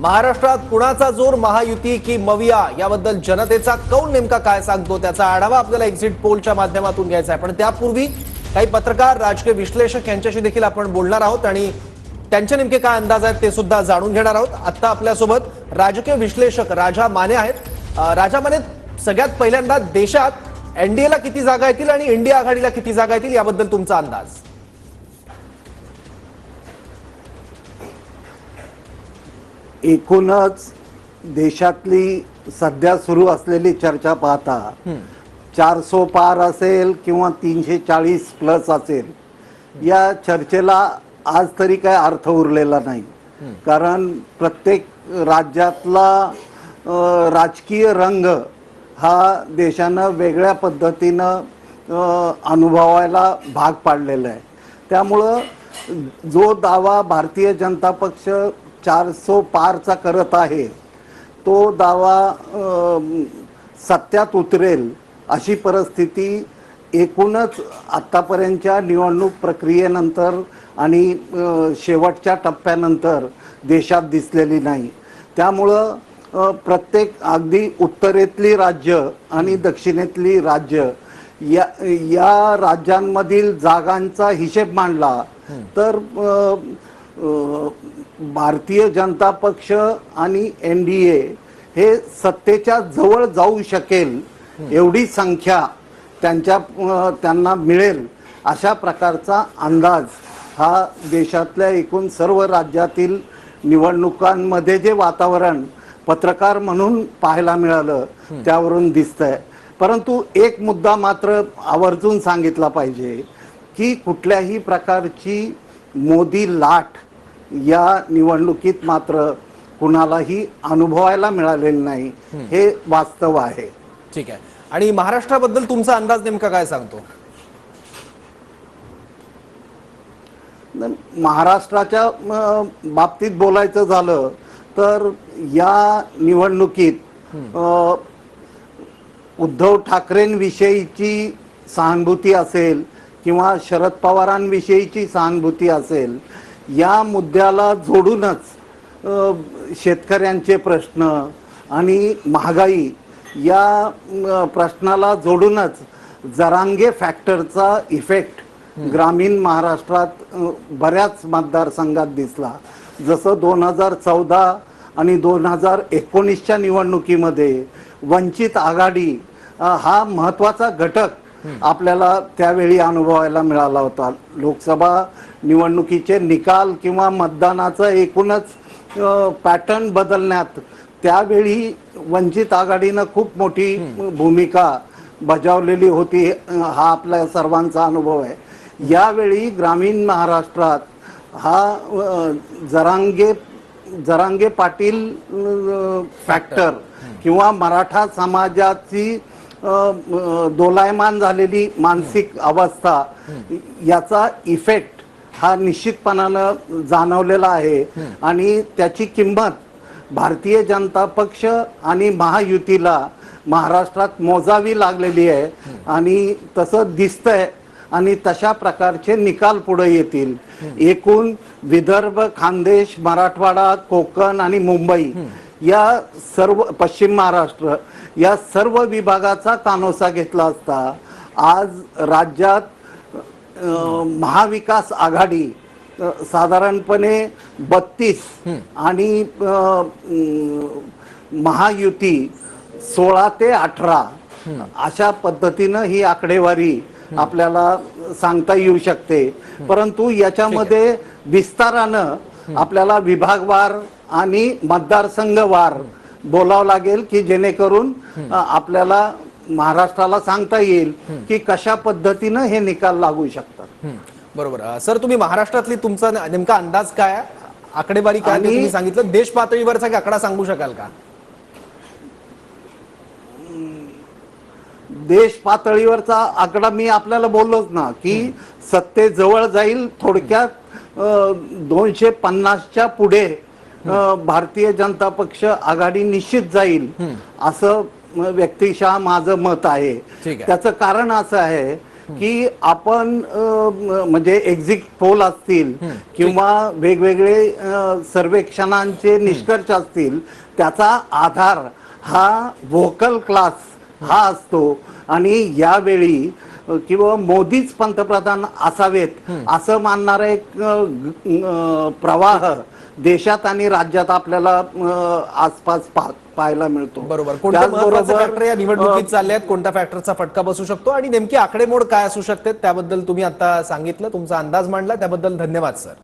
महाराष्ट्रात कुणाचा जोर महायुती की मविया याबद्दल जनतेचा कौल नेमका काय सांगतो त्याचा आढावा आपल्याला एक्झिट पोलच्या माध्यमातून घ्यायचा आहे. पण त्यापूर्वी काही पत्रकार राजकीय विश्लेषक यांच्याशी देखील आपण बोलणार आहोत आणि त्यांचे नेमके काय अंदाज आहेत ते सुद्धा जाणून घेणार आहोत. आता आपल्यासोबत राजकीय विश्लेषक राजा माने आहेत. राजा माने सगळ्यात पहिल्यांदा देशात एनडीएला किती जागा येतील आणि इंडिया आघाडीला किती जागा येतील याबद्दल तुमचा अंदाज? एकूणच देशातली सध्या सुरू असलेली चर्चा पाहता चारसो पार असेल किंवा तीनशे चाळीस प्लस असेल या चर्चेला आज तरी काय अर्थ उरलेला नाही. कारण प्रत्येक राज्यातला राजकीय रंग हा देशानं वेगळ्या पद्धतीनं अनुभवायला भाग पाडलेला आहे. त्यामुळं जो दावा भारतीय जनता पक्ष चारसो पारचा करत आहे. तो दावा सत्यात उतरेल अशी परिस्थिती एकूणच आत्तापर्यंतच्या निवडणूक प्रक्रियेनंतर आणि शेवटच्या टप्प्यानंतर देशात दिसलेली नाही. त्यामुळं प्रत्येक अगदी उत्तरेतली राज्य आणि दक्षिणेतली राज्य या या राज्यांमधील जागांचा हिशेब मांडला तर भारतीय जनता पक्ष आणि एन डी ए हे सत्तेच्या जवळ जाऊ शकेल एवढी संख्या त्यांच्या त्यांना मिळेल अशा प्रकारचा अंदाज हा देशातल्या एकूण सर्व राज्यातील निवडणुकांमध्ये जे वातावरण पत्रकार म्हणून पाहायला मिळालं त्यावरून दिसतंय. परंतु एक मुद्दा मात्र आवर्जून सांगितला पाहिजे की कुठल्याही प्रकारची मोदी लाट या निवडणुकीत मात्र कुणालाही अनुभवायला मिळालेली नाही. हे वास्तव आहे. ठीक आहे. आणि महाराष्ट्राबद्दल तुमचा अंदाज नेमका काय सांगतो? महाराष्ट्राच्या बाबतीत बोलायचं झालं तर या निवडणुकीत उद्धव ठाकरेंविषयीची सहानुभूती असेल किंवा शरद पवारांविषयीची सहानुभूती असेल या मुद्द्याला जोडूनच शेतकऱ्यांचे प्रश्न आणि महागाई या प्रश्नाला जोडूनच जरांगे फॅक्टरचा इफेक्ट ग्रामीण महाराष्ट्रात बऱ्याच मतदारसंघात दिसला. जसं दोन हजार चौदा आणि दोन हजार एकोणीसच्या निवडणुकीमध्ये वंचित आघाडी हा महत्त्वाचा घटक आपल्याला त्यावेळी अनुभवायला मिळाला होता. लोकसभा निवडणुकीचे निकाल किंवा मतदानाचं एकूणच पॅटर्न बदलण्यात त्यावेळी वंचित आघाडीनं खूप मोठी भूमिका बजावलेली होती हा आपल्या सर्वांचा अनुभव आहे. यावेळी ग्रामीण महाराष्ट्रात हा जरांगे जरांगे पाटील फॅक्टर किंवा मराठा समाजाची दोलायमान झालेली मानसिक अवस्था याचा इफेक्ट हा निश्चितपणानं जाणवलेला आहे. आणि त्याची किंमत भारतीय जनता पक्ष आणि महायुतीला महाराष्ट्रात मोजावी लागलेली आहे. आणि तसं दिसतंय आणि तशा प्रकारचे निकाल पुढे येतील. एकूण विदर्भ खानदेश मराठवाडा कोकण आणि मुंबई या सर्व पश्चिम महाराष्ट्र या सर्व विभागाचा कानोसा घेतला असता आज राज्यात महाविकास आघाडी साधारणपणे बत्तीस आणि महायुती सोळा ते अठरा अशा पद्धतीनं ही आकडेवारी आपल्याला सांगता येऊ शकते. परंतु याच्यामध्ये विस्तारानं आपल्याला विभागवार आणि मतदारसंघवार बोलावं लागेल की जेणेकरून आपल्याला महाराष्ट्राला सांगता येईल की कशा पद्धतीनं हे निकाल लागू शकतात. बरोबर. सर तुम्ही महाराष्ट्रातली तुमचा नेमका अंदाज काय? आकडेवारी काय तुम्ही सांगितलं? देश पातळीवरचा आकडा सांगू शकाल का? देश पातळीवरचा आकडा मी आपल्याला बोललोच ना की सत्ते जवळ जाईल थोडक्यात दोनशे पन्नासच्या पुढे भारतीय जनता पक्ष आघाडी निश्चित जाईल असं व्यक्तिशः माझं मत आहे. त्याचं कारण असं आहे की आपण म्हणजे एक्झिट पोल असतील किंवा वेगवेगळे सर्वेक्षणांचे निष्कर्ष असतील त्याचा आधार हा व्होकल क्लास हा असतो. आणि यावेळी किंवा मोदीच पंतप्रधान असावेत असं मानणारा एक प्रवाह देशात आणि राज्यात आपल्याला आसपास पाहायला मिळतो. बरोबर. कोणते महत्त्वाचे त्याचबरोबर, फॅक्टर या निवडणुकीत चालले आहेत कोणत्या फॅक्टरचा फटका बसू शकतो? आणि नेमकी आकडेमोड काय असू शकते? त्याबद्दल तुम्ही आता सांगितलं तुमचा अंदाज मांडला. त्याबद्दल धन्यवाद सर.